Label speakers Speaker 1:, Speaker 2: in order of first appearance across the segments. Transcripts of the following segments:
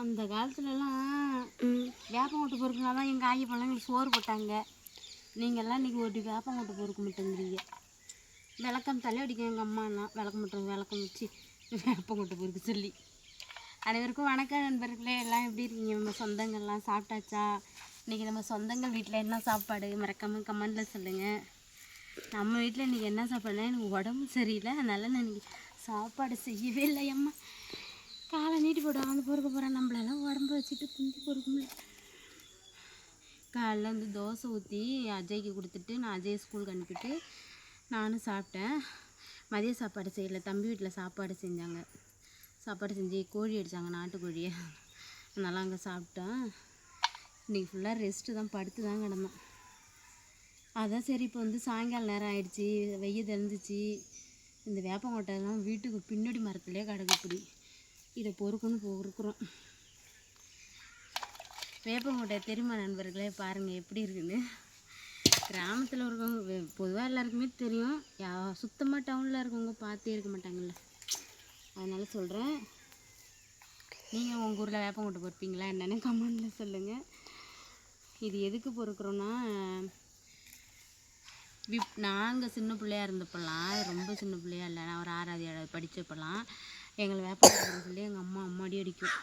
Speaker 1: அந்த காலத்துலலாம்
Speaker 2: ம்.
Speaker 1: வேப்பங்கொட்டை பொறுக்குனா தான் எங்கள் ஆகி பிள்ளைங்களுக்கு சோறு போட்டாங்க. நீங்கள்லாம் இன்றைக்கி ஒரு வேப்பங்கொட்டை பொறுக்க மாட்டேங்கிறீங்க விளக்கம் தலை அடிக்கும் எங்கள் அம்மானா விளக்க மாட்டோம் விளக்கம் வச்சு வேப்பங்கொட்டை பொறுக்க சொல்லி. அனைவருக்கும் வணக்கம் நண்பர்களே. எல்லாம் எப்படி இருக்கீங்க? நம்ம சொந்தங்கள்லாம் சாப்பிட்டாச்சா? இன்றைக்கி நம்ம சொந்தங்கள் வீட்டில் என்ன சாப்பாடு? மறக்காமல் கமெண்டில் சொல்லுங்கள் நம்ம வீட்டில் இன்றைக்கி என்ன சாப்பாடுனா எனக்கு உடம்பு சரியில்லை. அதனால நான் இன்றைக்கி சாப்பாடு செய்யவே இல்லை அம்மா காலை நீட்டி போட்டு வந்து பொறுக்க போகிறான் நம்மளெல்லாம் உடம்பு வச்சுட்டு குஞ்சு பொறுக்க காலைல வந்து தோசை ஊற்றி அஜய்க்கு கொடுத்துட்டு நான் அஜய் ஸ்கூலுக்கு அனுப்பிட்டு நானும் சாப்பிட்டேன். மதிய சாப்பாடு செய்யலை. தம்பி வீட்டில் சாப்பாடு செஞ்சாங்க. சாப்பாடு செஞ்சு கோழி அடித்தாங்க நாட்டுக்கோழியை. அதனால் அங்கே சாப்பிட்டேன். இன்றைக்கி ஃபுல்லாக ரெஸ்ட்டு தான். படுத்து தான் கிடந்தேன். அதான் சரி இப்போ வந்து சாயங்கால நேரம் ஆயிடுச்சு. வெய்ய தெரிஞ்சிச்சு இந்த வேப்பங்கொட்டைலாம் வீட்டுக்கு பின்னாடி மரத்துலேயே கிடக்கு இப்படி. இதை பொறுக்குன்னு பொறுக்குறோம் வேப்பங்கொட்டை தெரியுமா நண்பர்களே? பாருங்கள் எப்படி இருக்குன்னு. கிராமத்தில் இருக்கவங்க பொதுவாக எல்லாருக்குமே தெரியும். யா சுத்தமாக டவுனில் இருக்கவங்க பார்த்தே இருக்க மாட்டாங்கல்ல. அதனால் சொல்கிறேன் நீங்கள் உங்கள் ஊரில் வேப்பங்கொட்டை பொறுப்பீங்களா என்னென்னு கமெண்டில் சொல்லுங்கள் இது எதுக்கு பொறுக்குறோன்னா விப் நாங்கள் சின்ன பிள்ளையா இருந்தப்பெல்லாம் ரொம்ப சின்ன பிள்ளையா இல்லை நான் ஒரு ஆறாவது ஏழாவது படித்தப்பெல்லாம் எங்களை வேப்பம் எங்கள் அம்மா அம்மாடி அடிக்கும்.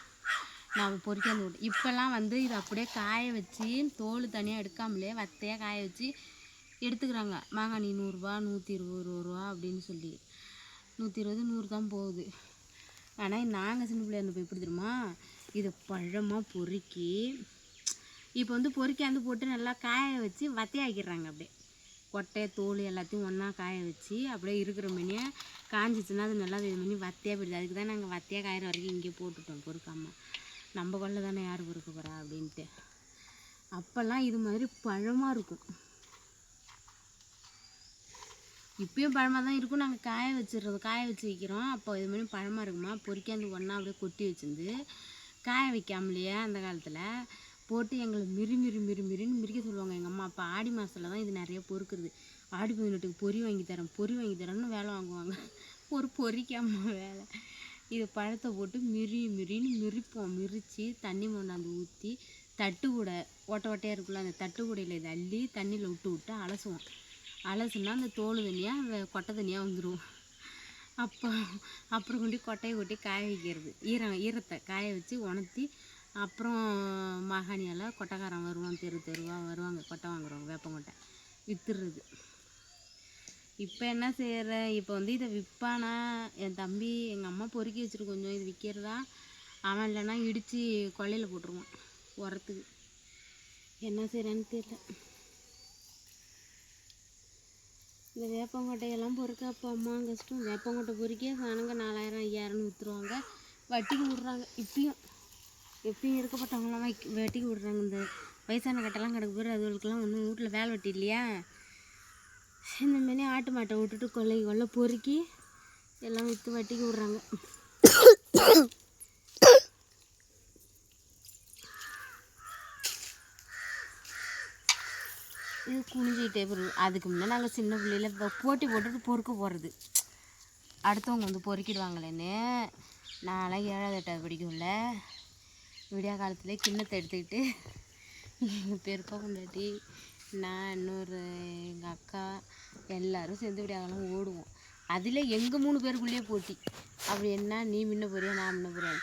Speaker 1: நான் பொறிக்காந்து விட்டு இப்போல்லாம் வந்து இதை அப்படியே காய வச்சு தோல் தனியாக எடுக்காமலே வத்தையாக காய வச்சு எடுத்துக்கிறாங்க. மாங்காய் நூறுரூவா நூற்றி இருபது ரூபா அப்படின்னு சொல்லி. நூற்றி இருபது நூறு தான் போகுது. ஆனால் நாங்கள் சின்ன பிள்ளையா இருந்தப்போ எப்படி தெரியுமா? இதை பழமாக பொறுக்கி இப்போ வந்து பொறுக்காந்து போட்டு நல்லா காய வச்சு வத்தையாக்கிடுறாங்க அப்படியே. கொட்டை தோல் எல்லாத்தையும் ஒன்றா காய வச்சு அப்படியே இருக்கிற மணியை காஞ்சிச்சுன்னா அது நல்லா இது பண்ணி வத்தியாக போயிடுது. அதுக்கு தான் நாங்கள் வத்தையாக காயிற வரைக்கும் இங்கே போட்டுட்டோம். பொறுக்காமல் நம்ம கொள்ள தானே யார் பொறுக்க போகிறா அப்படின்ட்டு. அப்போல்லாம் இது மாதிரி பழமாக இருக்கும். இப்பயும் பழமாக தான் இருக்கும். நாங்கள் காய வச்சிடுறது காய வச்சு வைக்கிறோம். அப்போ இது மாதிரி பழமாக இருக்குமா? பொறிக்காந்து ஒன்றா அப்படியே கொட்டி வச்சிருந்து காய வைக்காமலையே அந்த காலத்தில் போட்டு எங்களை மிரி மிரி மிரி மிரின்னு மிரிக்க சொல்லுவாங்க. ஆமாம் அப்போ ஆடி மாதத்தில் தான் இது நிறைய பொறுக்குறது. ஆடி பதினெட்டுக்கு பொறி வாங்கி தரேன் பொறி வாங்கி தரேன்னு வேலை வாங்குவாங்க. ஒரு பொறிக்காம வேலை. இது பழத்தை போட்டு மிரி மிரின்னு மிரிப்போம். மிரித்து தண்ணி கொண்டாந்து ஊற்றி தட்டு கூடை ஓட்ட ஓட்டையாக இருக்குல்ல அந்த தட்டு கூடையில் இதை அள்ளி தண்ணியில் விட்டு விட்டு அலசுவோம். அலசுனா அந்த தோல் தனியாக கொட்டை தனியாக வந்துடும் அப்போ அப்புறம் கொண்டு கொட்டையை கொட்டி காய வைக்கிறது. ஈரம் ஈரத்தை காய வச்சு உணர்த்தி அப்புறம் மாகாணியால் கொட்டைக்காரன் வருவான் தெரு தெருவாக வருவாங்க கொட்டை வாங்குறவங்க வேப்பங்கொட்டை விற்றுறது இப்போ என்ன செய்கிற இப்போ வந்து இதை விற்பானா என் தம்பி எங்கள் அம்மா பொறுக்கி வச்சுட்டு கொஞ்சம் இது விற்கிறதா அவன் இல்லைன்னா இடித்து கொள்ளையில் போட்டுருவான் உரத்துக்கு. என்ன செய்கிறேன்னு தெரியல. இந்த வேப்பங்கொட்டையெல்லாம் பொறுக்க அப்போ அம்மா கஷ்டம். வேப்பங்கொட்டை பொறுக்கே சனங்க நாலாயிரம் ஐயாயிரம்னு விற்றுருவாங்க வட்டிக்கு விட்றாங்க இப்பயும். எப்பயும் இருக்கப்பட்டவங்களாம் வைக்க வெட்டிக்கு விட்றாங்க. இந்த வயசான கட்டெல்லாம் கிடக்கு போய் அதுகளுக்கெல்லாம் ஒன்றும் வீட்டில் வேலை வெட்டி இல்லையா? இந்த மாரி ஆட்டு மாட்டை விட்டுட்டு கொள்ளை கொள்ள பொறுக்கி எல்லாம் விற்று வட்டிக்கு விட்றாங்க. இது குனிஞ்சிக்கிட்டே போகிறது அதுக்கு முன்னே நாங்கள் சின்ன பிள்ளையில இப்போ போட்டி போட்டுட்டு பொறுக்க போகிறது அடுத்தவங்க வந்து பொறுக்கிடுவாங்களேன்னு. நான்லாம் ஏழாவது எட்டாவது படிக்கும்ல. விடியா காலத்துல கிண்ணத்தை எடுத்துக்கிட்டு எங்கள் பெருப்பா கொண்டாட்டி நான் இன்னொரு எங்கள் அக்கா எல்லோரும் சேர்ந்து விடியாகாலம் ஓடுவோம். அதில் எங்கள் மூணு பேருக்குள்ளேயே போட்டி. அப்படி என்ன நீ முன்ன போறியா நான் முன்ன போறியா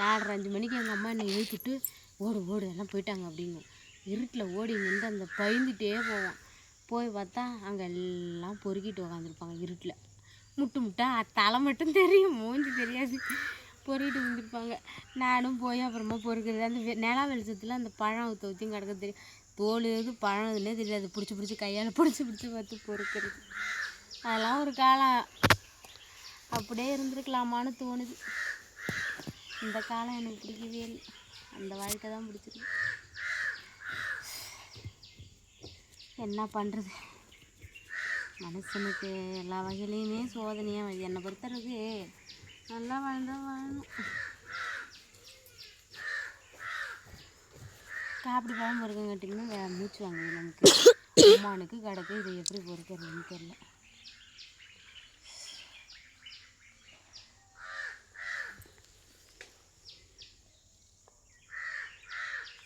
Speaker 1: நாலரை அஞ்சு மணிக்கு எங்கள் அம்மா என்னை எழுப்பிட்டு ஓடு ஓடு எல்லாம் போயிட்டாங்க அப்படிங்கும். இருட்டில் ஓடி நின்று அந்த பயந்துட்டே போவோம் போய் பார்த்தா அங்கே எல்லாம் பொறுக்கிட்டு உக்காந்துருப்பாங்க இருட்டில். முட்டு முட்டா தலை மட்டும் தெரியும் மூஞ்சி தெரியாது. பொறிட்டு வந்துருப்பாங்க நானும் போய் அப்புறமா பொறுக்கிறது. அந்த நிலா வெளிச்சத்தில் அந்த பழம் ஊற்ற ஊற்றியும் கிடக்க தெரியும். தோல் எது பழம் இதுன்னே தெரியாது. பிடிச்சி பிடிச்சி கையால் பிடிச்சி பிடிச்சி பார்த்து பொறுக்கிறது. அதெல்லாம் ஒரு காலம். அப்படியே இருந்திருக்கலாமான்னு தோணுது. இந்த காலம் எனக்கு பிடிக்கவே இல்லை. அந்த வாழ்க்கை தான் பிடிச்சிருக்கு. என்ன பண்ணுறது மனுஷனுக்கு எல்லா வகையிலையுமே சோதனையாக என்னை பொறுத்தளவுக்கு நல்லா வாழ்ந்தா வாழணும். காப்பி பழம் பொறுக்கங்காட்டிங்கன்னா வே மூச்சு வாங்குது நமக்கு. அம்மானுக்கு கிடக்கு இதை எப்படி பொறுக்கிறதுன்னு தெரில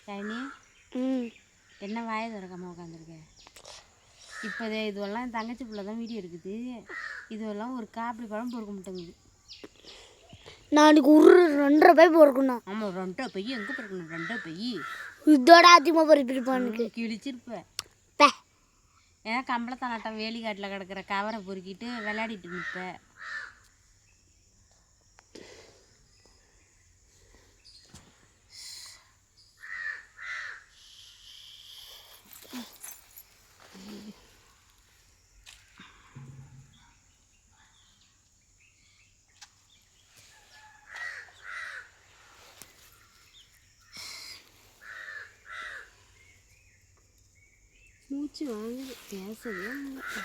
Speaker 1: கழனி
Speaker 2: ம்.
Speaker 1: என்ன வாயை திறக்காம உட்காந்துருக்க இப்போ இது இதுவெல்லாம் என் தங்கச்சி பிள்ளை தான் வீடியோ எடுக்குது. இதுவெல்லாம் ஒரு காப்பி பழம் பொறுக்க மாட்டேங்குது.
Speaker 2: நாளைக்கு ஒரு ரெண்டரை பை பொறுக்கணும்.
Speaker 1: ஆமாம் ரெண்டரை பைய. எங்கே பொறுக்கணும்? ரெண்டரை பைய.
Speaker 2: இதோட அதிகமாக பொறுப்பிருப்பானுக்கு
Speaker 1: கிழிச்சிருப்பேன்.
Speaker 2: பே.
Speaker 1: ஏன் கம்பளத்தானாட்டம் வேலிக்காட்டில் கிடக்கிற கவரை பொறுக்கிட்டு விளையாடிட்டு நிற்ப மூச்சு வாங்குது பேசவே முடியல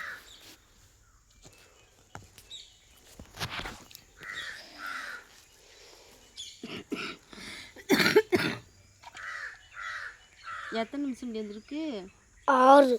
Speaker 1: எத்தனை நிமிஷம் இருந்திருக்கு
Speaker 2: ஆறு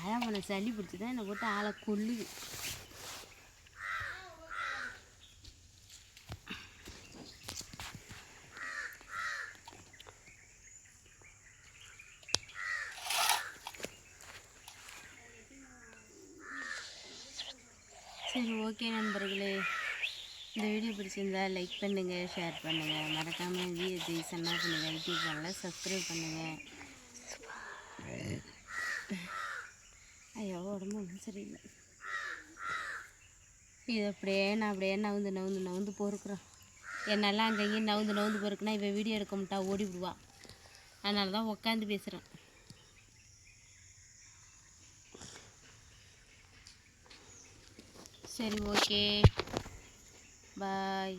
Speaker 1: அதான் பண்ண சளி பிடிச்சி தான் என்னை போட்டு ஆளை கொல்லுது. சரி ஓகே நண்பர்களே. இந்த வீடியோ பிடிச்சிருந்தா லைக் பண்ணுங்கள் ஷேர் பண்ணுங்கள் மறக்காமல் வீடியோ சன்னா பண்ணுங்கள் யூடியூப் சேனலை சப்ஸ்கிரைப் பண்ணுங்கள் ஐயோ உடம்பு ஒன்றும் சரியில்லை. இது அப்படியே நான் அப்படியே நவுந்து நவுந்து நவுந்து பொறுக்குறேன் என்னெல்லாம் அங்கே இங்கேயும் நவுந்து நவுந்து பொறுக்குனா இவன் வீடியோ எடுக்க மாட்டா ஓடி விடுவா. அதனால தான் உட்காந்து பேசுகிறேன் சரி ஓகே. பாய்.